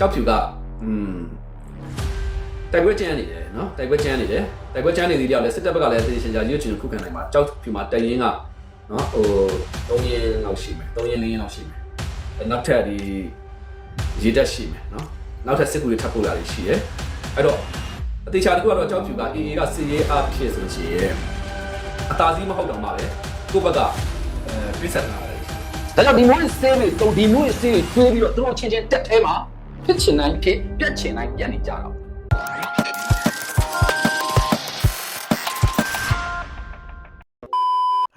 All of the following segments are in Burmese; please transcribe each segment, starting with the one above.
ကြောက်ဖြူကอืมတိုက်ပွဲကျန်းနေတယ်နော်တိုက်ပွဲကျန်းနေတယ်တိုက်ပွဲကျန်းနေသေးတယ်လည်းစစ်တပ်ဘက်ကလည်းသေရှင်ကြာရွတ်ချင်ခုခံနိုင်မှာကြောက်ဖြူမှာတရင်ကနော်ဟို3ရင်လောက်ရှိမယ်3ရင်4ရင်လောက်ရှိမယ်နောက်ထပ်ဒီရေတက်ရှိမယ်နော်နောက်ထပ်စစ်ကူတွေထပ်ပို့လာတွေရှိတယ်အဲ့တော့အသေးချာတစ်ခုကတော့ကြောက်ဖြူက AA ကစီရေးအားဖြစ်ဆိုချင်အသာစီးမဟုတ်တော့မှပဲကိုယ့်ဘက်ကအဲပြစ်ဆက်လာတယ်ဒါကြောင့်ဒီမျိုးစေးတွေတုံဒီမျိုးစေးတွေကျွေးပြီးတော့သူတို့ချင်းချင်းတက်ထဲမှာ ဖြစ်ချင်တိုင်းဖြစ်ပြက်ချင်တိုင်းပြက်နေကြတော့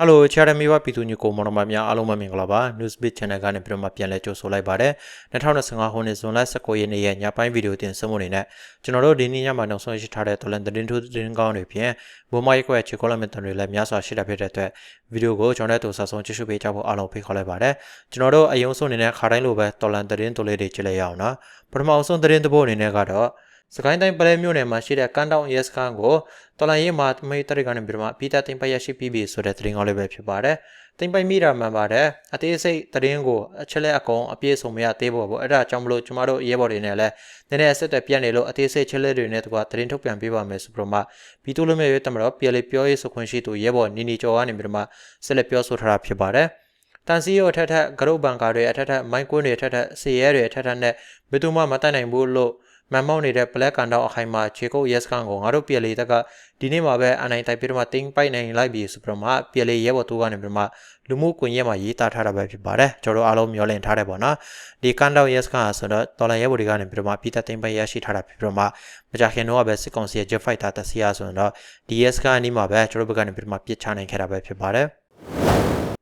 ဟယ်လိုချာရမီဝပြည်သူညကိုမော်တော်မများအားလုံးပဲမင်္ဂလာပါ Newsbeat Channel ကနေပြီးတော့မှပြန်လည်ကြိုဆိုလိုက်ပါတယ်2025ခုနှစ်ဇွန်လ19ရက်နေ့ရဲ့ညပိုင်းဗီဒီယိုတင်ဆက်မှုနေနဲ့ကျွန်တော်တို့ဒီနေ့ညမှာနောက်ဆုံးရရှိထားတဲ့တော်လန်သတင်းထိုးသတင်းကောင်းတွေဖြင့်ဘုံမရက်ကွက်ချီကောလမန်တန်တွေလည်းများစွာရှိတာဖြစ်တဲ့အတွက်ဗီဒီယိုကိုကျွန်တော်တို့ဆက်ဆုံးကြည့်ရှုပေးကြဖို့အားလုံးဖိတ်ခေါ်လိုက်ပါတယ်ကျွန်တော်တို့အယုံဆုံးအနေနဲ့ခါတိုင်းလိုပဲတော်လန်သတင်းတိုလေးတွေကြည့်လိုက်ရအောင်နော်ပထမအဆုံးသတင်းတစ်ပုဒ်အနေနဲ့ကတော့ စကိုင်းတိုင်းပလဲမြို့နယ်မှာရှိတဲ့ကန်တောင်ရဲစခန်းကိုတော်လန်ရေးမှာတမိတ်တရကနေပြီးတော့မှပြည်သက်တင်ပရရှိပြီးပြီဆိုတဲ့သတင်းကောင်းလေးပဲဖြစ်ပါတယ်။တင်ပိုင်မိတာမှန်ပါတယ်။အသေးစိတ်သတင်းကိုအချက်လက်အကုန်အပြည့်စုံမရသေးဘူးပေါ့။အဲ့ဒါကြောင့်မလို့ကျမတို့ရဲဘော်တွေနဲ့လည်းနည်းနည်းအဆက်အသွယ်ပြတ်နေလို့အသေးစိတ်ချက်လက်တွေနဲ့တကွာသတင်းထုတ်ပြန်ပေးပါမယ်ဆိုပြီးတော့မှပြည်သူ့လူမျိုးရေးတမတော်ပြည်လေပြောရေးဆိုခွင့်ရှိသူရဲဘော်နီနီကျော်ကနေပြီးတော့မှဆက်လက်ပြောဆိုထားတာဖြစ်ပါတယ်။တန်စီရောအထက်ထက်ဂရုတ်ဘန်ကာတွေအထက်ထက်မိုင်းကွင်းတွေအထက်ထက်စီရဲတွေအထက်ထက်နဲ့ဘယ်သူမှမတတ်နိုင်ဘူးလို့ မန်မောက်နေတဲ့ black ကန်တော့အခိုင်မှာခြေကုပ် yes ကန်ကိုငါတို့ပြည်လေတက်ကဒီနေ့မှာပဲအနိုင်တိုက်ပြီးတော့မှတင်းပိုက်နိုင်လိုက်ပြီဆိုပြီးတော့မှပြည်လေရဲဘော်တူကနေပြီးတော့မှလူမှုကွန်ရက်မှာရေးသားထားတာပဲဖြစ်ပါတယ်ကျွန်တော်တို့အားလုံးမျှော်လင့်ထားတယ်ပေါ့နော်ဒီကန်တော့ yes ကန်ဆိုတော့တော်လန်ရဲဘော်တွေကနေပြီးတော့မှပြည်သက်တင်းပိုက်ရရှိထားတာဖြစ်ပြီးတော့မှမကြခင်တော့ပဲစစ်ကောင်စီရဲ့ jet fighter တက်စီရဆိုတော့ဒီ yes ကန်အနီးမှာပဲကျွန်တော်တို့ဘက်ကနေပြီးတော့မှပြစ်ချနိုင်ခဲ့တာပဲဖြစ်ပါတယ်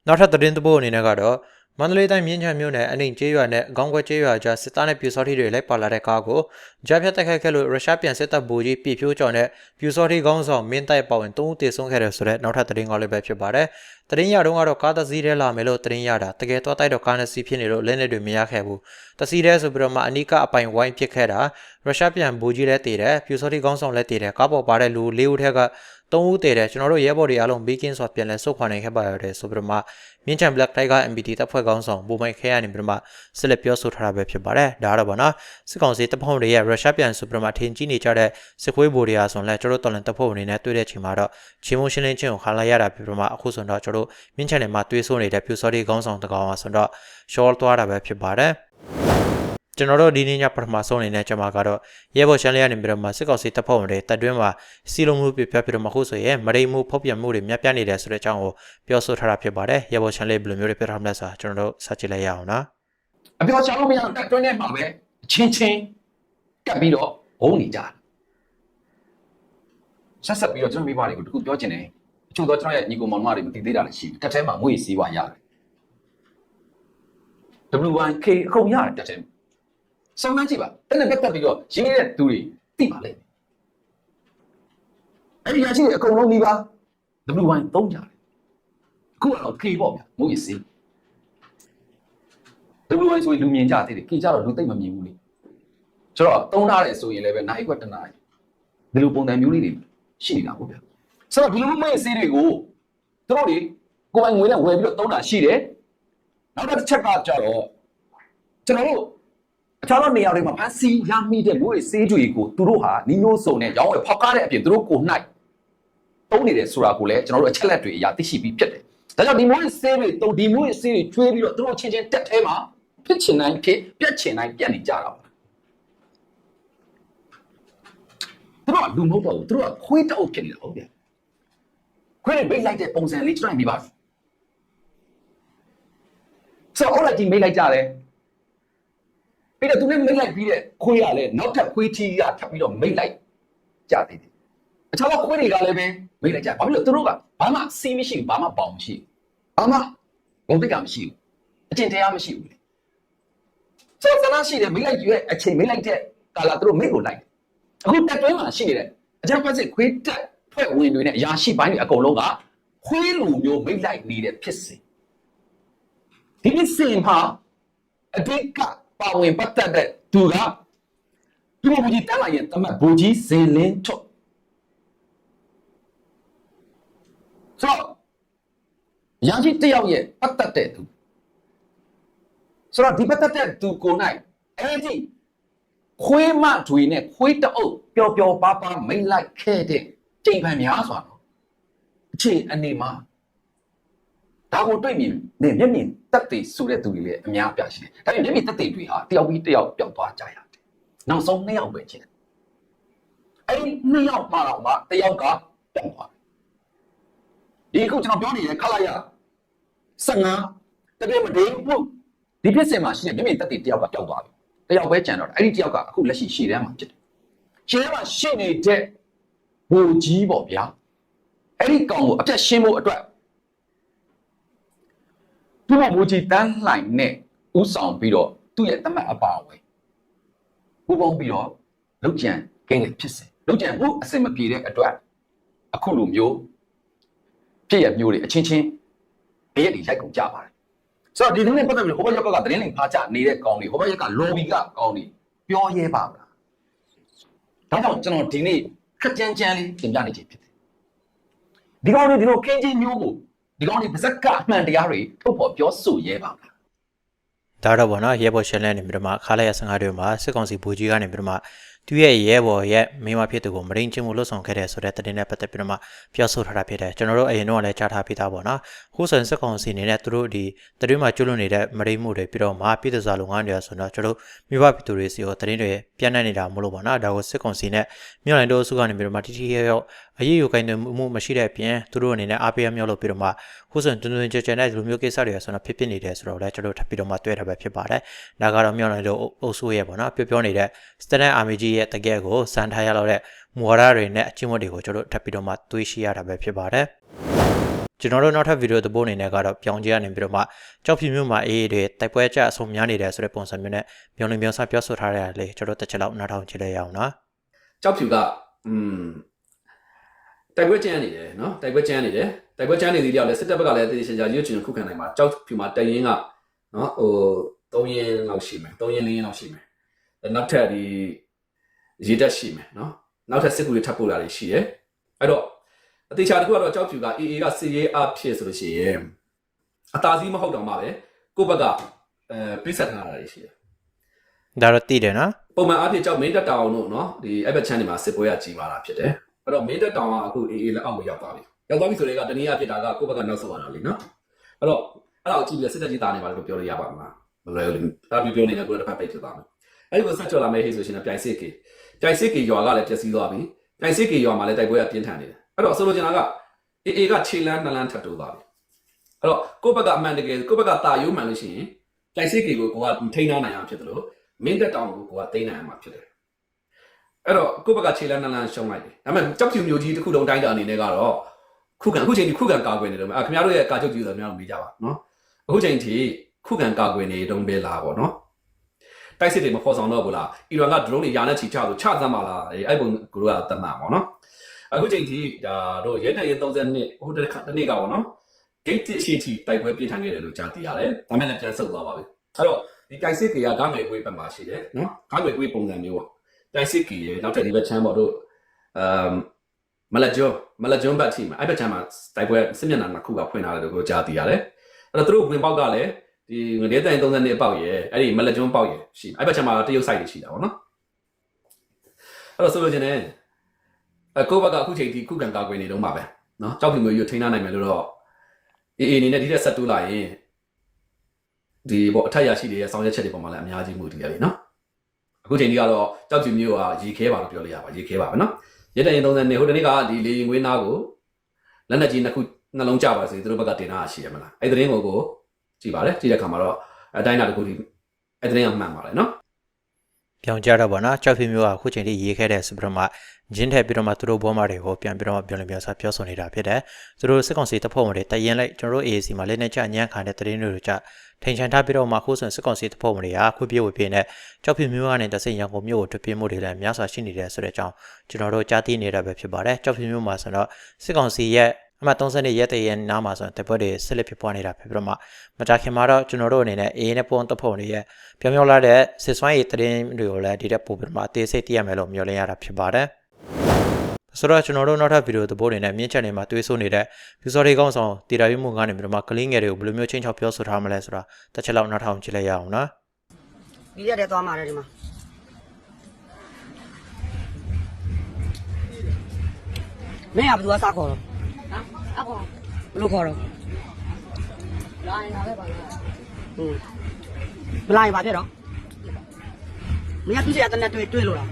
နောက်ထပ်သတင်းတစ်ပုဒ်အနေနဲ့ကတော့ မန္တလေးတိုင်းမြင်းချံမြို့နယ်အနှိမ်ကျေးရွာနဲ့အကောင်းကွက်ကျေးရွာကြားစစ်သားနဲ့ပြူစောတိတွေလိုက်ပါလာတဲ့ကားကိုကြားဖြတ်တိုက်ခိုက်ခဲ့လို့ရုရှားပြန်စစ်တပ်ဗိုလ်ကြီးပြဖြိုးကျော်နဲ့ပြူစောတိခေါင်းဆောင်မင်းတိုက်ပါဝင်၃ဦးတေဆုံးခဲ့တယ်ဆိုတဲ့နောက်ထပ်သတင်းကောင်းလေးပဲဖြစ်ပါတယ်။ သတင်းရတော့ကတော့ကားတစ်စီးတည်းလာမယ်လို့သတင်းရတာတကယ်တော့တိုက်တော့ကားနှစ်စီးဖြစ်နေလို့လက်နဲ့တွေမရခဲ့ဘူး။တစ်စီးတည်းဆိုပြီးတော့မှအနိကအပိုင်ဝိုင်းဖြစ်ခဲ့တာရုရှားပြန်ဗိုလ်ကြီးလည်းတည်တယ်ပြူစောတိခေါင်းဆောင်လည်းတည်တယ်ကားပေါ်ပါတဲ့လူ၄ဦးထက်ကသုံးဦးတည်တယ်ကျွန်တော်တို့ရဲဘော်တွေအားလုံးဘီကင်းစွာပြန်လဲဆုတ်ခွာနိုင်ခဲ့ပါရတယ်ဆိုပြီးတော့မှမြင်းချံ Black Tiger MBT တပ်ဖွဲ့ကောင်းဆောင်ဘူမိုင်ခဲရနေပြီးတော့မှဆက်လက်ပြောဆိုထားတာပဲဖြစ်ပါတယ်ဒါကတော့ဗောနော်စစ်ကောင်စီတပ်ဖွဲ့တွေရဲ့ရုရှားပြန်ဆိုပြီးတော့မှထင်ကြီးနေကြတဲ့စစ်ခွေးဘိုတွေအားဆိုရင်လည်းကျွန်တော်တို့တော်လန်တပ်ဖွဲ့အနေနဲ့တွေ့တဲ့ချိန်မှာတော့ချင်းမုံရှင်းလင်းချင်းကိုခါလိုက်ရတာဖြစ်ပြီးတော့မှအခုဆိုတော့ကျွန်တော်တို့မြင်းချံနယ်မှာတွေးဆိုနေတဲ့ပြူစော်ဒီကောင်းဆောင်တကောင်အားဆိုတော့ short သွားတာပဲဖြစ်ပါတယ်ကျွန်တော်တို့ဒီနေ့ညပထမဆုံးအနေနဲ့ကျွန်မကတော့ရဲဘော်ရှမ်းလေးကနေပြီးတော့မှစစ်ကောင်စီတပ်ဖွဲ့ဝင်တွေတပ်တွင်းမှာစီလုံးမှုပြပြပြီးတော့မှခုဆိုရင်မရိမှုဖောက်ပြန်မှုတွေများပြားနေတယ်ဆိုတဲ့အကြောင်းကိုပြောဆိုထားတာဖြစ်ပါတယ်ရဲဘော်ရှမ်းလေးဘယ်လိုမျိုးတွေပြောထားမလဲဆိုတာကျွန်တော်တို့စကြည့်လိုက်ရအောင်နော်အပြောချောင်းလို့မရအောင်တက်တွင်းထဲမှာပဲချင်းချင်းကပ်ပြီးတော့ဘုံနေကြတယ်ဆက်ဆက်ပြီးတော့ကျွန်တော်မိဘတွေကိုတခုပြောချင်တယ် အချို့တော့ကျွန်တော်ရဲ့ညီကိုမောင်နှမတွေမသိသေးတာလည်းရှိတယ်တက်ထဲမှာငွေစည်းဝါရတယ် W1K အကုန်ရတယ်တက်ထဲမှာစောင်းနှမ်းကြည့်ပါအဲ့နဲ့ပတ်သက်ပြီးတော့ရင်းနေတဲ့သူတွေသိပါလိမ့်မယ်အဲ့ဒီရရှိတဲ့အကုန်လုံးပြီးပါ W1 သုံးကြတယ်အခုကတော့ K ပေါ့ဗျာငွေစည်း W1 ဆိုရင်လူမြင်ကြသေးတယ် K ကြတော့လူသိမ့်မမြင်ဘူးလေဆိုတော့သုံးထားတယ်ဆိုရင်လည်းပဲနိုင်ခွက်တနားဒီလိုပုံစံမျိုးလေးတွေရှိနေတာပေါ့ဗျာ ဆိုတော့ဒီလိုမဲ့စေးတွေကိုသူတို့တွေကိုယ်ပိုင်ငွေနဲ့ဝယ်ပြီးတော့သုံးတာရှိတယ်နောက်တစ်ချက်ကကြတော့ကျွန်တော်တို့အခြားသောနေရာတွေမှာဖန်စီရမိတဲ့ငွေစေးတွေကိုသူတို့ဟာနီနိုစုံနဲ့ရောင်းဝယ်ဖောက်ကားတဲ့အပြင်သူတို့ကိုနှိုက်သုံးနေတယ်ဆိုတာကိုလည်းကျွန်တော်တို့အချက်လက်တွေအရာသိရှိပြီးဖြစ်တယ်ဒါကြောင့်ဒီမျိုးစေးတွေတုံဒီမျိုးစေးတွေကျွေးပြီးတော့သူတို့ချင်းချင်းတက်ထဲမှာဖြစ်ချင်တိုင်းဖြစ်ပြက်ချင်တိုင်းပြက်နေကြတာပါသူတို့ကလူမဟုတ်တော့ဘူးသူတို့ကခွေးတောက်ဖြစ်နေတာဟုတ်တ ယ်ခွေးတွေမိတ်လိုက်တဲ့ပုံစံလေးကျွန်တော်မြင်ပါဆိုတော့အော်လိုက်ကြီးမိတ်လိုက်ကြတယ်ပြီးတော့သူနဲ့မိတ်လိုက်ပြီးတဲ့ခွေးရလဲနောက်ထပ်ခွေးချီကထပ်ပြီးတော့မိတ်လိုက်ကြသေးတယ်အခြားသောခွေးတွေကလည်းပဲမိတ်လိုက်ကြဘာဖြစ်လို့သူတို့ကဘာမှစီးမရှိဘူးဘာမှပေါင်မရှိဘူးဘာမှဘုံတိတ်ကမရှိဘူးအကျင့်တရားမရှိဘူးလေစောစနာရှိတယ်မိတ်လိုက်ရဲ့အချိန်မိတ်လိုက်တဲ့ကာလာသူတို့မိတ်ကိုလိုက်တယ်အခုတက်တွင်းမှာရှိနေတဲ့အကြမ်းဖက်စစ်ခွေးတက် ဖွဲ့ဝင်တွေနဲ့အရာရှိပိုင်းတွေအကုန်လုံးကခွေးလူမျိုးမိတ်လိုက်နေတဲ့ဖြစ်စဉ်ဒီဖြစ်စဉ်မှာအတိတ်ကပါဝင်ပတ်သက်တဲ့သူကဒီမဘူကြီးတက်လာရင်တမတ်ဘူကြီးဇင်လင်းချွတ်ဆိုတော့ရန်ရှိတယောက်ရဲ့ပတ်သက်တဲ့သူဆိုတော့ဒီပတ်သက်တဲ့သူကိုနိုင်အဲ့ဒီခွေးမတွေနဲ့ခွေးတအုပ်ပျော်ပျော်ပါးပါးမိတ်လိုက်ခဲ့တဲ့ ချိန်ပန်များစွာတော့အခြေအနေမှာဒါကိုတွေ့မြင်နေမျက်မြင်တက်တည်ဆိုတဲ့သူတွေလည်းအများအပြားရှိတယ်ဒါပေမဲ့မျက်မြင်တက်တည်တွေဟာတယောက်ပြီးတယောက်ပျောက်သွားကြရတယ်နောက်ဆုံးနှစ်ယောက်ပဲချင်းအဲ့ဒီနှစ်ယောက်မှာတော့မှတယောက်ကပျောက်သွားတယ်ဒီခုကျွန်တော်ပြောနေတဲ့ခလာရ15တကယ်မဒိန်ဘူးဒီဖြစ်စဉ်မှာရှိတဲ့မျက်မြင်တက်တည်တယောက်ကပျောက်သွားပြီတယောက်ပဲကျန်တော့တယ်အဲ့ဒီတယောက်ကအခုလက်ရှိရှေ့တန်းမှာဖြစ်တယ်ရှေ့တန်းမှာရှေ့နေတဲ့ ဘူကြီးပေါ့ဗျာအဲ့ဒီကောင်ကိုအပြတ်ရှင်းဖို့အတွက်သူ့မဘူကြီးတန်းလှိုင်နဲ့ဥဆောင်ပြီးတော့သူ့ရဲ့တမတ်အပါအဝင်ပူပေါင်းပြီးတော့လုတ်ကြံကင်းလေဖြစ်စေလုတ်ကြံဖို့အစင်မပြေတဲ့အတွက်အခုလိုမျိုးဖြစ်ရမျိုးတွေအချင်းချင်းဘရက်တွေရိုက်ကုန်ကြပါတယ်ဆိုတော့ဒီနေ့ပတ်သက်ပြီးဟိုဘက်ရောက်ကသတင်းလင်ဖားချနေတဲ့ကောင်တွေဟိုဘက်ရက်က lobby ကကောင်တွေပြောရဲပါမလားဒါကြောင့်ကျွန်တော်ဒီနေ့ ခက်ကြမ်းကြမ်းလေးတင်ပြနေခြင်းဖြစ်တယ်ဒီကောင်တွေဒီလိုခင်းချင်းမျိုးကိုဒီကောင်တွေပါဇက်ကအမှန်တရားတွေထုတ်ဖော်ပြောဆိုရဲပါမလားဒါတော့ဗောနော်ရဲဘော်ရှယ်လန်နေပြီးတော့မှခါလိုက်ရ15တွေမှာစစ်ကောင်စီဘူကြီးကနေပြီးတော့မှ သူရဲ့ရဲဘော်ရဲ့မိန်းမဖြစ်သူကိုမရင်းချင်းမှုလှုပ်ဆောင်ခဲ့တဲ့ဆိုတဲ့သတင်းနဲ့ပတ်သက်ပြီးတော့မှပြောဆိုထားတာဖြစ်တယ်ကျွန်တော်တို့အရင်တော့လည်းကြားထားပြီးသားဗောနော်ခုဆိုရင်စစ်ကောင်စီအနေနဲ့သူတို့ဒီသတင်းမှာကျွလွန်နေတဲ့မရင်းမှုတွေပြီးတော့မှပြည်သူစားလုပ်ငန်းတွေဆိုတော့ကျွန်တော်တို့မိဘပြည်သူတွေစီကိုသတင်းတွေပြန့်နှံ့နေတာမလို့ဗောနော်ဒါကိုစစ်ကောင်စီနဲ့မြို့နိုင်တို့အစုကနေပြီးတော့မှတိတိယောက်အရေးယူကိုင်းတယ်မှုမရှိတဲ့အပြင်သူတို့အနေနဲ့အားပေးရမြောက်လို့ပြီးတော့မှခုဆိုရင်တွင်တွင်ကြဲကြဲနဲ့ဒီလိုမျိုးကိစ္စတွေဆိုတော့ဖြစ်ဖြစ်နေတယ်ဆိုတော့လည်းကျွန်တော်တို့ထပ်ပြီးတော့မှတွေ့တာပဲဖြစ်ပါတယ်ဒါကတော့မြို့နိုင်တို့အုပ်စုရဲ့ဗောနော်ပြောပြောနေတဲ့ Stand Army ကြီးရဲ့တကယ်ကိုစံထားရလောက်တဲ့မူဝါဒတွေနဲ့အချင်းမတွေကိုကျွန်တော်တို့ထပ်ပြီးတော့မှတွေးရှိရတာပဲဖြစ်ပါတယ်ကျွန်တော်တို့နောက်ထပ်ဗီဒီယိုသဘောအနေနဲ့ကတော့ပြောင်းကြရနေပြီးတော့မှကြောက်ဖြူမျိုးမှာအေးအေးတွေတိုက်ပွဲကြအဆုံးများနေတယ်ဆိုတဲ့ပုံစံမျိုးနဲ့ပြောင်းနေပြောင်းစပြောဆိုထားရတယ်လေကျွန်တော်တို့တစ်ချက်လောက်နားထောင်ကြည့်လိုက်ရအောင်နော်ကြောက်ဖြူကอืมတိုက်ပွဲကျန်းနေတယ်နော်တိုက်ပွဲကျန်းနေတယ်တိုက်ပွဲကျန်းနေသေးတယ်လည်းစစ်တပ်ဘက်ကလည်းတည်ရှင်ကြရွတ်ချင်ခုခံနိုင်မှာကြောက်ဖြူမှာတရင်ကနော်ဟို3ရင်လောက်ရှိမယ်3ရင်4ရင်လောက်ရှိမယ်နောက်ထပ်ဒီ ရေတက်ရှိမယ်နော်နောက်ထပ်စစ်ကူတွေထပ်ပို့လာတွေရှိတယ်အဲ့တော့အသေးချာတစ်ခုကတော့ကြောက်ဖြူက AA ကစစ်ရေးအဖြစ်ဆိုလို့ရှိရင်အသာစီးမဟုတ်တော့မှပဲကိုယ့်ဘက်ကအဲပြစ်ဆက်ထားတာတွေရှိတယ်ဒါတော့တည်တယ်နော်ပုံမှန်အားဖြင့်ကြောက်မင်းတက်တောင်တို့နော်ဒီအဲ့ဘက်ချမ်းတွေမှာစစ်ပွဲကကြီးမားတာဖြစ်တယ်အဲ့တော့မင်းတက်တောင်ကအခုအေးအေးလက်အောက်ကိုရောက်သွားပြီရောက်သွားပြီဆိုတော့ကတနည်းအားဖြင့်ဒါကကိုယ့်ဘက်ကနောက်ဆုတ်လာတာလीနော်အဲ့တော့အဲ့ဒါကိုကြည့်ပြီးစစ်တပ်ကြီးတာနေပါလို့ပြောလို့ရပါမလားမလွယ်ဘူးအဲ့ဒီပြောနေတဲ့ကိုယ်တစ်ဖက်ပိတ်ဖြစ်သွားမယ်အဲ့ဒီကိုဆက်ကြော်လာမယ်ဟေးဆိုရှင်ပြိုင်စစ်ကေ ပြိုင်စစ်ကေရွာကလည်းပျက်စီးသွားပြီပြိုင်စစ်ကေရွာမှာလည်းတိုက်ပွဲကပြင်းထန်နေတယ်အဲ့တော့ဆိုလိုချင်တာကအေးအေးကခြေလန်းနှလန်းထပ်တိုးသွားပြီအဲ့တော့ကိုယ့်ဘက်ကအမှန်တကယ်ကိုယ့်ဘက်ကတာယိုးမှန်လို့ရှိရင်ပြိုင်စစ်ကေကိုကိုကထိန်းထားနိုင်အောင်ဖြစ်တယ်လို့မင်းတက်တောင်ကိုကိုကသိမ်းနိုင်မှာဖြစ်တယ်အဲ့တော့ကိုယ့်ဘက်ကခြေလန်းနန်းလန်းရှုံးလိုက်တယ်ဒါပေမဲ့ကြောက်ဖြူမျိုးကြီးတစ်ခုလုံးတိုင်းတာအနေနဲ့ကတော့ခုခံအခုချိန်ဒီခုခံကာကွယ်နေတယ်အဲခင်ဗျားတို့ရဲ့ကာချုပ်ကြီးဆိုတော့ခင်ဗျားတို့မေးကြပါနော်အခုချိန်ထိခုခံကာကွယ်နေတုံးပဲလားပေါ့နော် တိုက်စစ်တွေမဖော်ဆောင်တော့ဘူးလားအီရန်က drone တွေယာနဲ့ချီချလို့ချသမ်းပါလားအဲ့ပုံကိုတို့ကတတ်မှာပေါ့နော်အခုချိန်ထိဒါတို့ရဲတပ်ရဲ30နှစ်ဟိုတစ်ခါတစ်နေ့ကပေါ့နော် gate အရှိထိတိုက်ပွဲပြင်းထန်ခဲ့တယ်လို့ကြားသိရတယ်ဒါမဲ့လည်းပြန်ဆုတ်သွားပါပြီအဲ့တော့ဒီတိုင်စစ်ကေကဂါမယ်ကွေးဘက်မှာရှိတယ်နော်ဂါမယ်ကွေးပုံစံမျိုးပေါ့တိုင်စစ်ကေရဲ့နောက်ထပ်ဒီဘက်ချမ်းပေါ့တို့အမ်မလာဂျွန်မလာဂျွန်ဘတ်တီမှာအဲ့ဘက်ချမ်းမှာတိုက်ပွဲစစ်မျက်နှာနှစ်ခုကဖွင့်ထားတယ်လို့ကိုကြားသိရတယ်အဲ့တော့သူတို့ဝင်ပေါက်ကလည်း ဒီငရေတိုင်30နှစ်ပေါက်ရဲ့အဲ့ဒီမလာဂျွန်ပေါက်ရဲ့ရှိအဲ့ဘက်ချမ်းမှာတရုတ်ဆိုင်တွေရှိတာပေါ့နော်အဲ့တော့ဆိုလို့ချင်းねအကိုဘက်ကအခုချိန်ဒီခုခံကာကွယ်နေတော့မှာပဲနော်ကြောက်ဖြူမျိုးရွထိန်းထားနိုင်မယ်လို့တော့အေးအေးအနေနဲ့ဒီတက်ဆက်တူးလာရင်ဒီပေါ့အထက်ရရှိတွေရဲ့ဆောင်ရွက်ချက်တွေပေါ်မှာလည်းအများကြီးမှုတည်ရတယ်နော်အခုချိန်ကြီးကတော့ကြောက်ကြည်မျိုးကရေခဲပါလို့ပြောလို့ရပါရေခဲပါပဲနော်ရက်တရင်30နေဟိုတနေ့ကဒီလေရင်ငွေးနာကိုလက်နက်ကြီးနှစ်ခုနှလုံးကြပါစေသူတို့ဘက်ကတင်တာရှိရမလားအဲ့ဒီသတင်းကိုကို ကြည့်ပါလေကြည့်တဲ့ခါမှာတော့အတိုင်းတာတစ်ခုဒီအဲ့ဒီသတင်းကမှန်ပါလေနော်ပြောင်းကြတော့ဗောနော်ကြောက်ဖြူမျိုးကအခုချိန်ထိရေးခဲ့တဲ့ဆိုပြီးတော့မှဂျင်းထည့်ပြီးတော့မှသူတို့ဘောမတွေကိုပြန်ပြီးတော့မှပြောလင်ပြောစားပြောဆိုနေတာဖြစ်တယ်သူတို့စစ်ကောင်စီတပ်ဖွဲ့ဝင်တွေတရင်လိုက်ကျွန်တော်တို့ AAC မှာလည်းနဲ့ကြညံ့ခံတဲ့တရင်တွေကြထိန်ချန်ထားပြီးတော့မှအခုဆိုရင်စစ်ကောင်စီတပ်ဖွဲ့ဝင်တွေကခွေပြေဝေပြင်းနဲ့ကြောက်ဖြူမျိုးကနေတဆိတ်ရန်ကုန်မြို့ကိုထွက်ပြေးမှုတွေလည်းများစွာရှိနေတယ်ဆိုတဲ့အကြောင်းကျွန်တော်တို့ကြားသိနေတာပဲဖြစ်ပါတယ်ကြောက်ဖြူမျိုးမှာဆိုတော့စစ်ကောင်စီရဲ့ အမှ32ရက်တည့်ရက်နားမှာဆိုရင်တပွဲတွေဆက်လက်ဖြစ်ပွားနေတာဖြစ်ပြီးတော့မှမတာခင်မှာတော့ကျွန်တော်တို့အနေနဲ့အေးနဲ့ပုံတဖို့နေရဲ့ပြောင်းပြောင်းလာတဲ့စစ်စွမ်းရည်တရင်တွေကိုလည်းဒီတက်ပို့ပြီးတော့မှအသေးစိတ်သိရမယ်လို့မျှော်လင့်ရတာဖြစ်ပါတယ်ဆိုတော့ကျွန်တော်တို့နောက်ထပ်ဗီဒီယိုသဘောတွေနဲ့မြင့်ချက်တွေမှာတွေးဆိုနေတဲ့ user တွေကောင်းဆောင်တည်တာပြမှုကနေပြီးတော့မှကလင်းငယ်တွေကိုဘယ်လိုမျိုးချင်းချောက်ပြောဆိုထားမလဲဆိုတာတစ်ချက်လောက်နားထောင်ကြည့်လိုက်ရအောင်နော်ပြီးရတဲ့သွားမှာတယ်ဒီမှာမင်းကဘယ်သူကစခေါ်တော့ အကောင်ဘယ်လိုခေါ်တော့လာရင်လာပဲပါလားဟင်းမလာရင်ဘာဖြစ်တော့မင်းကသူ့စီကတနက်တွေ့တွေ့လို့လား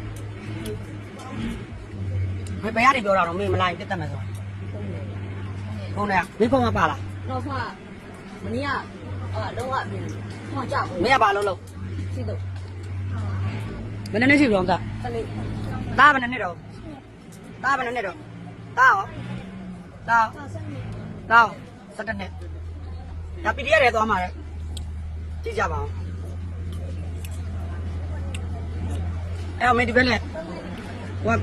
ဘယ်ဘယ်ရတယ်ပြောတာတော့မင်းမလာရင်ပြတ်တတ်မယ်ဆိုဖုန်းနဲ့မင်းဖုန်းမပါလားတော့ဖာမနေ့ကအာတော့အပြင်ဟောကြောက်မင်းကဘာလို့လို့စီတော့ဘယ်နဲ့နဲ့ရှိပြောင်းသားတလေးသားဘယ်နဲ့နဲ့တော့သားဘယ်နဲ့နဲ့တော့သားရော သားသားစက်တနဲ့ဒါပီဒီရတယ်သွားမှာလေကြည့်ကြပါဦးအဲ့တော့မင်းဒီဘက်နဲ့ဟို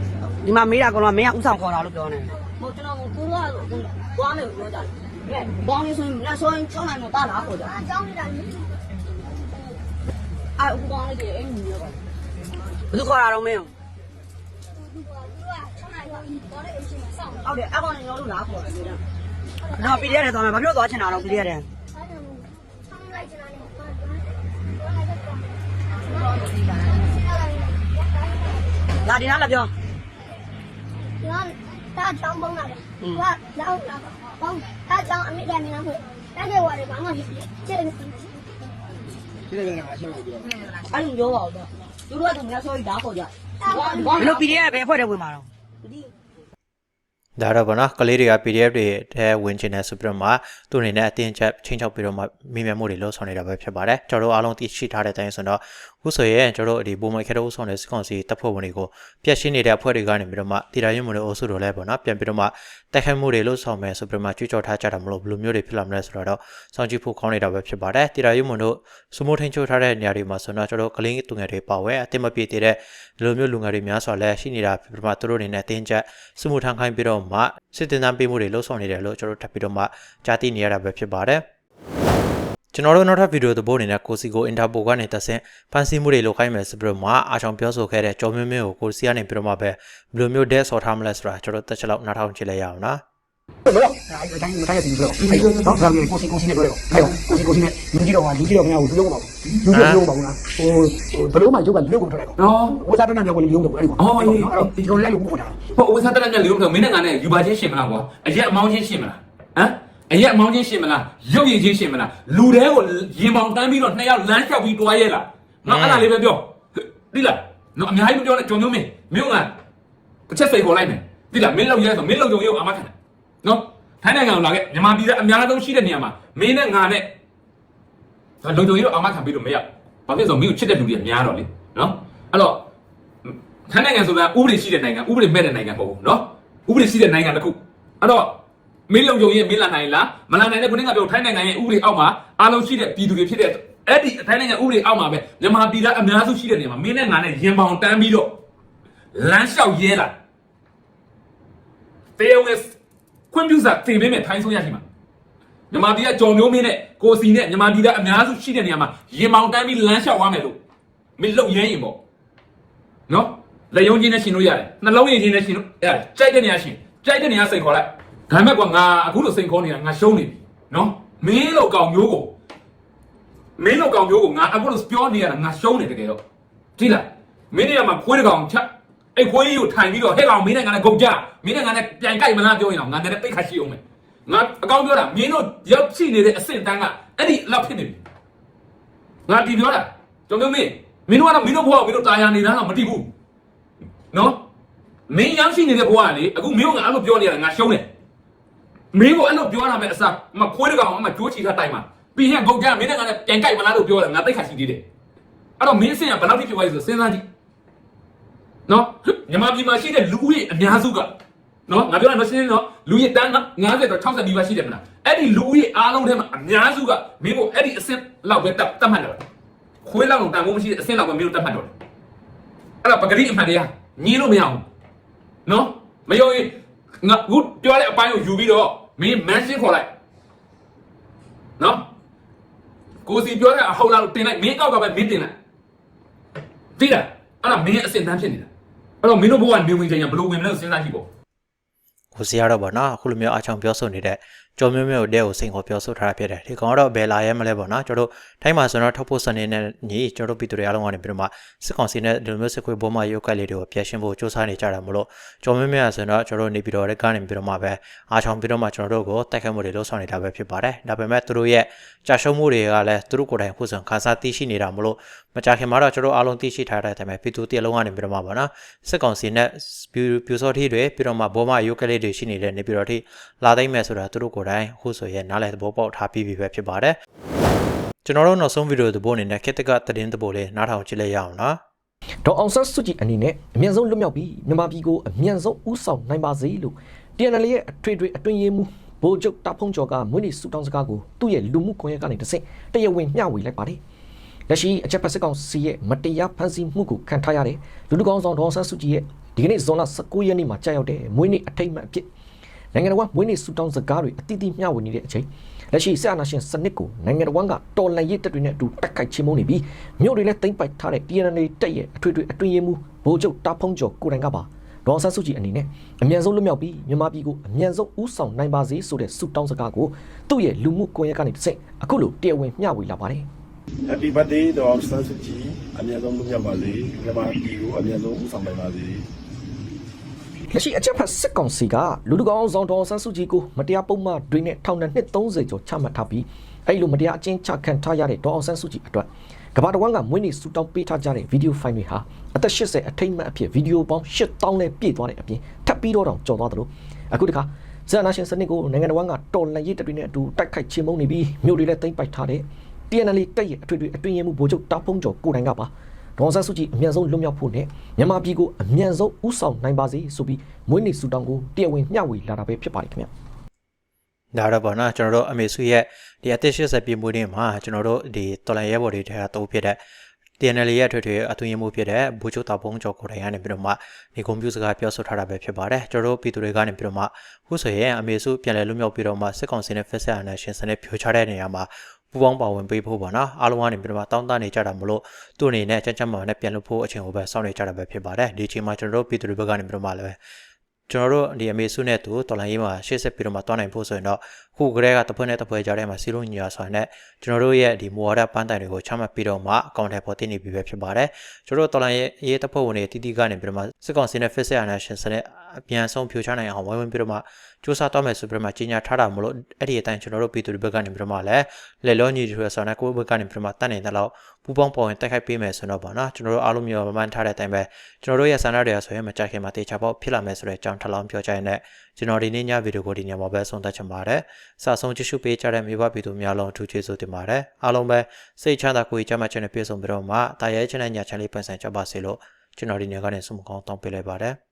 ဒီမှာမေးတာကတော့မင်းကဥဆောင်ခေါ်တာလို့ပြောနေတယ်မဟုတ်ကျွန်တော်ကိုကိုကသွားမယ်ပြောကြတယ်ကဲဘောင်းလေးဆိုရင်လက်ဆိုရင်ချောင်းနိုင်တော့တာလားဟောကြအကြောင်းနေတာအဲ့အခုကောင်းလေးကြီးအဲ့ညီရောပါဘယ်သူခေါ်တာတော့မင်းကို ဟုတ်တယ်အကောင်နဲ့ရောလို့လားခေါ်တယ်နော်ပီရီယက်နဲ့သွားမယ်ဘာဖြစ်လို့သွားချင်တာလဲပီရီယက်နဲ့လာဒီနားလာပြောကျွန်တော်တာချောင်းပုံးလာတယ်သူကလောက်လာပုံးတာချောင်းအမိတယ်မင်းဟုတ်တိုက်ရွာတယ်ဘာမှမရှိချက်နေဒီနေ့ကငါအရှင်းလို့ပြောအဲ့လိုပြောပါဦးတော့သူတို့ကသူများဆိုရင်ဓာတ်ပေါ်ကြဘာလို့ PDF ပဲဖွဲ့တယ်ဝင်มาတော့ဒီ တော့ဗောနော်ကလေးတွေက PDF တွေထဲဝင်ချင်တယ်ဆိုပြီးတော့မှသူအနေနဲ့အတင်းချက်ချင်းချောက်ပြီးတော့မှမိမြတ်မှုတွေလှုပ်ဆောင်နေတာပဲဖြစ်ပါတယ်ကျွန်တော်တို့အားလုံးသိရှိထားတဲ့အတိုင်းဆိုတော့ ခုဆိုရင်ကျွန်တော်တို့ဒီဘုံမခဲတော့ဆောင်တဲ့စကွန်စီတပ်ဖွဲ့ဝင်တွေကိုပြက်ရှင်းနေတဲ့အဖွဲ့တွေကနေပြီးတော့မှတီတာရင်မှုတွေအုပ်စုတို့လည်းဗောနော်ပြန်ပြီးတော့မှတိုက်ခိုက်မှုတွေလှုပ်ဆောင်မယ်ဆိုပြီးတော့မှကြွကြော်ထားကြတာမလို့ဘယ်လိုမျိုးတွေဖြစ်လာမလဲဆိုတော့စောင့်ကြည့်ဖို့ကောင်းနေတာပဲဖြစ်ပါတယ်တီတာရင်မှုတို့စမိုးထင်းချိုးထားတဲ့နေရာတွေမှာဆိုတော့ကျွန်တော်တို့ကလေးသူငယ်တွေပါဝဲအတင်းမပြေသေးတဲ့ဒီလိုမျိုးလူငယ်တွေများစွာလည်းရှိနေတာဖြစ်ပြီးတော့မှသူတို့အနေနဲ့အတင်းချက်စမှုထမ်းခိုင်းပြီးတော့မှစစ်တင်တန်းပေးမှုတွေလှုပ်ဆောင်နေတယ်လို့ကျွန်တော်တို့ထပ်ပြီးတော့မှကြားသိနေရတာပဲဖြစ်ပါတယ် ကျွန်တော်တို့နောက်ထပ်ဗီဒီယိုသဘောအနေနဲ့ကိုစီကိုအင်တာပိုကနေတက်ဆင်ဖန်ဆီးမှုတွေလုပ်ခိုင်းမယ်ဆိုပြီးတော့မှအားချောင်ပြောဆိုခဲ့တဲ့ကျော်မင်းမင်းကိုကိုစီကနေပြီးတော့မှပဲဘယ်လိုမျိုးဒဲဆော်ထားမလဲဆိုတာကျွန်တော်တက်ချက်လောက်နားထောင်ကြည့်လိုက်ရအောင်နော်ဘယ်တော့အဲ့တိုင်းမတိုင်းရစီလို့အဲ့တော့ဘာလို့ကိုစီကိုစီနဲ့ပြောတယ်အဲ့တော့ကိုစီကိုစီနဲ့လူကြီးတော်ကလူကြီးတော်ခင်ဗျာကိုလူလုံးမပါဘူးလူကြီးလုံးမပါဘူးလားဟိုဘယ်လိုမှရုပ်ကလူကိုထွက်လိုက်တော့နော်ဝစားတန်းပြောကိုလူလုံးတော့အဲ့ဒီအဲ့တော့ဒီကောင်လေးလူကိုခေါ်တာဟိုဝစားတက်တက်မြတ်လေးလို့မင်းနဲ့ငါနဲ့ယူပါချင်းရှင်မလားကွာအရက်အမောင်းချင်းရှင်မလားဟမ် အရက်မောင်းချင်းရှင်မလားရုပ်ရည်ချင်းရှင်မလားလူတဲကိုရင်ပေါင်တန်းပြီးတော့နှစ်ယောက်လမ်းလျှောက်ပြီးတွားရဲလားငါအဲ့ဒါလေးပဲပြောတိလားနော်အများကြီးမပြောနဲ့ကြုံမျိုးမင်းမင်းကတစ်ချက်စိတ်ခေါ်လိုက်မယ်တိလားမင်းလောက်ရဲဆိုမင်းလောက်ကြုံရုပ်အမခံနော်ထိုင်းနိုင်ငံကိုလာခဲ့မြန်မာပြည်သားအများဆုံးရှိတဲ့နေရာမှာမင်းနဲ့ငါနဲ့လုံခြုံရေးတော့အမခံပြီးလို့မရဘာဖြစ်ဆိုမင်းကိုချစ်တဲ့လူတွေများတော့လေနော်အဲ့တော့ထိုင်းနိုင်ငံဆိုတာဥပဒေရှိတဲ့နိုင်ငံဥပဒေမဲ့တဲ့နိုင်ငံမဟုတ်ဘူးနော်ဥပဒေရှိတဲ့နိုင်ငံတစ်ခုအဲ့တော့ မင်းလုံခြုံရေးမင်းလာနိုင်လားမလာနိုင်တဲ့ခုနကပြောထိုင်းနိုင်ငံရဲ့ဥပဒေအောက်မှာအားလုံးရှိတဲ့ပြည်သူတွေဖြစ်တဲ့အဲ့ဒီထိုင်းနိုင်ငံဥပဒေအောက်မှာပဲမြန်မာပြည်သားအများစုရှိတဲ့နေရာမှာမင်းနဲ့ငါနဲ့ရင်ပေါင်တန်းပြီးတော့လမ်းလျှောက်ရဲလာတေယုံနဲ့ခွင့်ပြုစာတင်ပေးမယ်ထိုင်းဆိုရရှိမှာမြန်မာပြည်ကကြော်မျိုးမင်းနဲ့ကိုစီနဲ့မြန်မာပြည်သားအများစုရှိတဲ့နေရာမှာရင်ပေါင်တန်းပြီးလမ်းလျှောက်ရမယ်လို့မင်းလုံရဲရင်ပေါ့နော်လက်ယုံချင်းနဲ့ရှင်လို့ရတယ်နှလုံးရည်ချင်းနဲ့ရှင်လို့ရတယ်ကြိုက်တဲ့နေရာရှင်ကြိုက်တဲ့နေရာစိန်ခေါ်လိုက် ဒါမဲ့ကွာငါအခုလိုစိန်ခေါ်နေတာငါရှုံးနေပြီနော်မင်းလိုကောင်မျိုးကိုမင်းလိုကောင်မျိုးကိုငါအခုလိုပြောနေရတာငါရှုံးနေတကယ်တော့ကြည့်လိုက်မင်းနေရာမှာခွေးတစ်ကောင်ချက်အဲ့ခွေးကြီးကိုထိုင်ပြီးတော့ဟဲ့ကောင်မင်းနဲ့ငါနဲ့ဂုံကြမင်းနဲ့ငါနဲ့ပြန်ကြိုက်မလားပြောရင်တော့ငါလည်းတိတ်ခါရှိအောင်မယ်ငါအကောင်ပြောတာမင်းတို့ရောက်ရှိနေတဲ့အဆင့်တန်းကအဲ့ဒီလောက်ဖြစ်နေပြီငါဒီပြောတာကျွန်တော်မင်းမင်းတို့ကတော့မင်းတို့ဘဝကိုမင်းတို့တာယာနေတာတော့မတိဘူးနော်မင်းရောက်ရှိနေတဲ့ဘဝကလေအခုမင်းကငါအဲ့လိုပြောနေရတာငါရှုံးတယ် မင်းကအဲ့လိုပြောရမယ်အစားမခွေးတကောင်အမကြိုးချီထားတိုင်မှာပြီးရင်ဂုတ်ကြမင်းနဲ့ငါနဲ့ပြန်ကြိုက်မလားလို့ပြောတယ်ငါတိတ်ခါရှိသေးတယ်အဲ့တော့မင်းအစင်ကဘယ်လောက်ထိပြောရလဲဆိုစဉ်းစားကြည့်နော်ညီမပြည်မှာရှိတဲ့လူဦးရေအများစုကနော်ငါပြောရမယ်ရှင်းရှင်းနော်လူရေတန်း90တော့60နီးပါးရှိတယ်မလားအဲ့ဒီလူဦးရေအားလုံးထဲမှာအများစုကမင်းကိုအဲ့ဒီအဆင့်လောက်ပဲတတ်တတ်မှတ်တယ်ခွေးလောက်တော့တန်ဖို့မရှိတဲ့အဆင့်လောက်ပဲမင်းတို့တတ်မှတ်တော့တယ်အဲ့တော့ပဂရိအမှန်တရားညီးလို့မရဘူးနော်မယုံရင် ငါခုပြောတဲ့အပိုင်းကိုယူပြီးတော့မင်းမန်ရှင်းခေါ်လိုက်နော်ကိုစီပြောတဲ့အဟုတ်လားလို့တင်လိုက်မင်းကောက်ကပဲမင်းတင်လိုက်သိလားအဲ့တော့မင်းအစင်တန်းဖြစ်နေတာအဲ့တော့မင်းတို့ဘဝနေဝင်ချိန်ကဘယ်လိုဝင်မလဲစဉ်းစားကြည့်ပေါ့ကိုစီရတော့ဗောနော်အခုလိုမျိုးအားချောင်ပြောဆိုနေတဲ့ ကျော်မျိုးမျိုးတဲ့ကိုစိန်ခေါ်ပြောဆိုထားတာဖြစ်တယ်ဒီကောင်ကတော့ဘယ်လာရဲမလဲပေါ့နော်ကျွန်တော်တို့ထိုင်းမှာဆိုတော့ထောက်ဖို့စနေနဲ့ညီကျွန်တော်တို့ပြည်သူတွေအားလုံးကနေပြီးတော့မှစစ်ကောင်စီနဲ့ဒီလိုမျိုးစစ်ခွေးဘောမရုပ်ကက်လေးတွေကိုပြရှင်းဖို့စူးစမ်းနေကြတာမလို့ကျော်မျိုးမျိုးဆိုတော့ကျွန်တော်တို့နေပြည်တော်ရဲ့ကနေပြီးတော့မှပဲအားချောင်းပြီးတော့မှကျွန်တော်တို့ကိုတိုက်ခိုက်မှုတွေလုပ်ဆောင်နေတာပဲဖြစ်ပါတယ်ဒါပေမဲ့သူတို့ရဲ့ကြာရှုံးမှုတွေကလည်းသူတို့ကိုယ်တိုင်ခုစဉ်ခါစားသိရှိနေတာမလို့မကြခင်မှာတော့ကျွန်တော်အားလုံးသိရှိထားတဲ့အတိုင်းပဲပြည်သူတရလုံးကနေပြီးတော့မှပေါ့နော်စစ်ကောင်စီနဲ့ပြူပြူစောထီတွေပြီးတော့မှဘောမရုပ်ကက်လေးတွေရှိနေတဲ့နေပြည်တော်ထိလာသိမ့်မယ်ဆိုတာသူတို့ကိုယ်တိုင်ခုဆိုရဲ့နားလည်သဘောပေါက်ထားပြီးပြီပဲဖြစ်ပါတယ်ကျွန်တော်တို့နောက်ဆုံးဗီဒီယိုသဘောအနေနဲ့ခေတ်တကသတင်းသဘောလေးနားထောင်ကြည့်လိုက်ရအောင်နော်ဒေါအောင်ဆန်းစုကြည်အနေနဲ့အမြန်ဆုံးလွတ်မြောက်ပြီးမြန်မာပြည်ကိုအမြန်ဆုံးဥဆောင်နိုင်ပါစေလို့ TNL ရဲ့အထွေထွေအတွင်းရေးမှူးဗိုလ်ချုပ်တာဖုံးကျော်ကမွေးနေ့ဆုတောင်းစကားကိုသူ့ရဲ့လူမှုကွန်ရက်ကနေတစ်ဆင့်တရားဝင်မျှဝေလိုက်ပါတယ်။လက်ရှိအချက်ဖက်စစ်ကောင်စီရဲ့မတရားဖန်ဆီးမှုကိုခံထားရတဲ့လူလူကောင်းဆောင်ဒေါအောင်ဆန်းစုကြည်ရဲ့ဒီကနေ့ဇွန်လ19ရက်နေ့မှာကြာရောက်တဲ့မွေးနေ့အထိမ်းအမှတ်အဖြစ် နိုင်ငံတော်ကမွေးနေ့ဆုတောင်းစကားတွေအတိအသီးမျှဝေနေတဲ့အချိန်လက်ရှိဆက်အာဏာရှင်စနစ်ကိုနိုင်ငံတော်ကတော်လှန်ရေးတပ်တွေနဲ့အတူတိုက်ခိုက်ချင်းမုန်းနေပြီးမြို့တွေလည်းတိမ့်ပိုက်ထားတဲ့ TNL တပ်ရဲ့အထွေထွေအတွင်းရေးမှူးဗိုလ်ချုပ်တာဖုံးကျော်ကိုယ်တိုင်ကပါဒေါအောင်ဆန်းစုကြည်အနေနဲ့အမြန်ဆုံးလွတ်မြောက်ပြီးမြန်မာပြည်ကိုအမြန်ဆုံးဦးဆောင်နိုင်ပါစေဆိုတဲ့ဆုတောင်းစကားကိုသူ့ရဲ့လူမှုကွန်ရက်ကနေတစ်ဆင့်အခုလိုတရားဝင်မျှဝေလာပါတယ် Happy birthday တော့စတန်စုကြည်အများဆုံးလုပ်ရပါစေမြန်မာပြည်ကိုအများဆုံးဦးဆောင်နိုင်ပါစေ လက်ရှိအကြက်ဖက်စစ်ကောင်စီကလူလူကောင်ဆောင်တော်ဆန်းစုကြည်ကိုမတရားပုံမှန်တွေနဲ့ထောင်ဒဏ်နှစ်30ကျော်ချမှတ်ထားပြီးအဲ့လိုမတရားအကျဉ်းချခံထားရတဲ့ဒေါအောင်ဆန်းစုကြည်အတွက်ကမ္ဘာတော်ဝန်ကမွေးနေ့ဆူတောင်းပေးထားကြတဲ့ဗီဒီယိုဖိုင်တွေဟာအသက်80အထိမ့်မှတ်အဖြစ်ဗီဒီယိုပေါင်း8000နဲ့ပြည့်သွားတဲ့အပြင်ထပ်ပြီးတော့တောင်ကျော်သွားတယ်လို့အခုတခါဇာနာရှင်စနစ်ကိုနိုင်ငံတော်ဝန်ကတော်လှန်ရေးတပ်တွေနဲ့အတူတိုက်ခိုက်ချင်းမုန်းနေပြီးမြို့တွေလည်းသိမ်းပိုက်ထားတဲ့ TNL တက်ရဲ့အထွေထွေအတွင်းရေးမှူးဗိုလ်ချုပ်တာဖုံးကျော်ကိုယ်တိုင်ကပါ ဒေါ်ဆန်းစုကြည်အမြန်ဆုံးလွတ်မြောက်ဖို့နဲ့မြန်မာပြည်ကိုအမြန်ဆုံးဥဆောင်နိုင်ပါစေဆိုပြီးမွေးနေ့ဆုတောင်းကိုတရားဝင်မျှဝေလာတာပဲဖြစ်ပါတယ်ခင်ဗျာဒါတော့ပေါ့နော်ကျွန်တော်တို့အမေစုရဲ့ဒီအသက်80ပြည့်မွေးနေ့မှာကျွန်တော်တို့ဒီတော်လန်ရဲဘော်တွေထဲကတုံးဖြစ်တဲ့ TNL ရဲ့အထွေထွေအသွင်ရမှုဖြစ်တဲ့ဘူချိုတာဘုံကျော်ကိုယ်တိုင်ကနေပြီးတော့မှဒီကွန်ပျူတာစကားပြောဆိုထားတာပဲဖြစ်ပါတယ်ကျွန်တော်တို့ပြည်သူတွေကနေပြီးတော့မှခုဆိုရင်အမေစုပြန်လည်လွတ်မြောက်ပြီးတော့မှစစ်ကောင်စီနဲ့ဖက်ဆက်အာဏာရှင်စနစ်ဖြိုချတဲ့နေရာမှာ ပူပေါင်းပါဝင်ပေးဖို့ပေါ့နော်အားလုံးကနေပြီးတော့မှတောင်းတနေကြတာမလို့သူ့အနေနဲ့ကြမ်းကြမ်းမာနဲ့ပြန်လို့ဖို့အချိန်ကိုပဲစောင့်နေကြတာပဲဖြစ်ပါတယ်ဒီအချိန်မှာကျွန်တော်တို့ပြည်သူတွေဘက်ကနေပြီးတော့မှလည်းကျွန်တော်တို့ဒီအမေစုနဲ့သူတော်လိုင်းရေးမှာရှေ့ဆက်ပြီးတော့မှတွားနိုင်ဖို့ဆိုရင်တော့ ခုကလေးကတစ်ဖွဲ့နဲ့တစ်ဖွဲ့ကြားထဲမှာစီလုံးညီရဆိုတဲ့ကျွန်တော်တို့ရဲ့ဒီမူဝါဒပန်းတိုင်တွေကိုချမှတ်ပြီးတော့မှအကောင့်ထဲပေါ်တင်နေပြီပဲဖြစ်ပါတယ်ကျွန်တော်တို့တော်လိုင်းရေးရေးတစ်ဖွဲ့ဝင်တွေတီးတီးကနေပြီးတော့မှစစ်ကောင်စီနဲ့ဖက်ဆက်အာဏာရှင်စနစ်အပြန်ဆုံးဖြိုချနိုင်အောင်ဝိုင်းဝန်းပြီးတော့မှစူးစမ်းတော့မယ်ဆိုပြီးတော့မှကြီးညာထားတာမလို့အဲ့ဒီအတိုင်းကျွန်တော်တို့ပြည်သူတွေဘက်ကနေပြီးတော့မှလည်းလေလောညီတွေဆိုတဲ့ကိုယ့်ဘက်ကနေပြီးတော့မှတတ်နေတဲ့လောက်ပူပေါင်းပေါ်ရင်တက်ခိုက်ပေးမယ်ဆိုတော့ပေါ့နော်ကျွန်တော်တို့အားလုံးမျိုးမှန်ထားတဲ့အတိုင်းပဲကျွန်တော်တို့ရဲ့ဆန္ဒတွေကဆိုရင်မကြခင်မှာတေချာပေါက်ဖြစ်လာမယ်ဆိုတဲ့အကြောင်းထပ်လောင်းပြောကြရင်လည်း ကျွန်တော်ဒီနေ့ညဗီဒီယိုကိုဒီညမှာပဲဆုံးသက်ချင်ပါတယ်။စာဆုံးကြည့်ရှုပေးကြတဲ့မိဘပြည်သူများလုံးအထူးကျေးဇူးတင်ပါတယ်။အားလုံးပဲစိတ်ချမ်းသာကိုယ်ကြမ်းမှချင်တဲ့ပြည့်စုံပြီးတော့မှတာရဲချင်တဲ့ညချမ်းလေးပန်ဆန်ကြပါစေလို့ကျွန်တော်ဒီနေ့ကနေဆုမကောင်းတောင်းပေးလိုက်ပါတယ်။